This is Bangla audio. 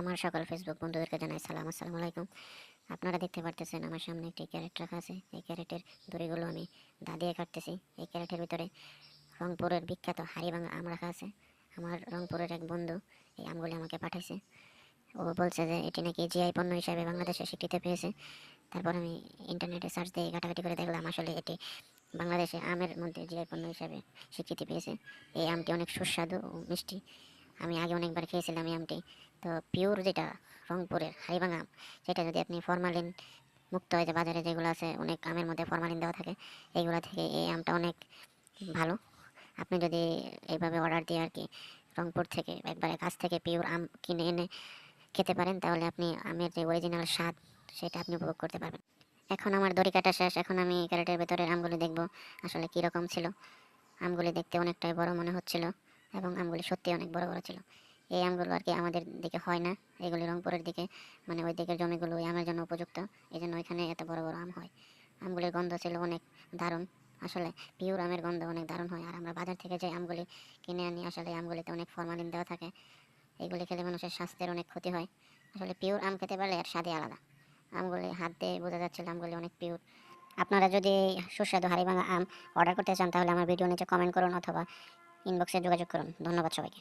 আমার সকল ফেসবুক বন্ধুদেরকে জানাই সালাম, আসসালামু আলাইকুম। আপনারা দেখতে পারতেছেন আমার সামনে একটি ক্যারেট রাখা আছে। এই ক্যারেটের দড়িগুলো আমি দা দিয়ে কাটতেছি। এই ক্যারেটের ভিতরে রংপুরের বিখ্যাত হাড়িভাঙা আম রাখা আছে। আমার রংপুরের এক বন্ধু এই আমগুলি আমাকে পাঠাইছে। ও বলছে যে এটি নাকি জিআই পণ্য হিসাবে বাংলাদেশে স্বীকৃতি পেয়েছে। তারপর আমি ইন্টারনেটে সার্চ দিয়ে ঘাটাঘাটি করে দেখলাম, আসলে এটি বাংলাদেশে আমের মধ্যে জিআই পণ্য হিসাবে স্বীকৃতি পেয়েছে। এই আমটি অনেক সুস্বাদু ও মিষ্টি। আমি আগে অনেকবার খেয়েছিলাম এই আমটি। তো পিওর যেটা রংপুরের আম সেটা যদি আপনি ফরমালিন মুক্ত হয় যে বাজারে যেগুলো আছে, অনেক আমের মধ্যে ফরমালিন দেওয়া থাকে, এইগুলো থেকে এই আমটা অনেক ভালো। আপনি যদি এইভাবে অর্ডার দিয়ে আর কি রংপুর থেকে একবারে কাছ থেকে পিওর আম কিনে এনে খেতে পারেন, তাহলে আপনি আমের যে অরিজিনাল স্বাদ, সেটা আপনি উপভোগ করতে পারবেন। এখন আমার দড়ি কাটা শেষ, এখন আমি ক্যারেটের ভেতরের আমগুলি দেখব, আসলে কী রকম ছিল। আমগুলি দেখতে অনেকটাই বড় মনে হচ্ছিল এবং আমগুলি সত্যি অনেক বড় বড় ছিল। এই আমগুলো আর কি আমাদের দিকে হয় না। এগুলি রংপুরের দিকে মানে ওই দিকের জমিগুলো ওই আমের জন্য উপযুক্ত। এই জন্য ওইখানে এত বড় বড় আম হয়। আমগুলির গন্ধ ছিল অনেক দারুণ। আসলে পিওর আমের গন্ধ অনেক দারুণ হয়। আর আমরা বাজার থেকে যে আমগুলি কিনে আনি, আসলে আমগুলিতে অনেক ফরমালিন দেওয়া থাকে। এগুলি খেলে মানুষের স্বাস্থ্যের অনেক ক্ষতি হয়। আসলে পিওর আম খেতে পারলে এর স্বাদই আলাদা। আমগুলি হাত দিয়ে বোঝা যাচ্ছিল আমগুলি অনেক পিওর আপনারা যদি সুস্বাদু হাড়িভাঙা আম অর্ডার করতে চান, তাহলে আমার ভিডিও নিচে কমেন্ট করুন অথবা ইনবক্সে যোগাযোগ করুন। ধন্যবাদ সবাইকে।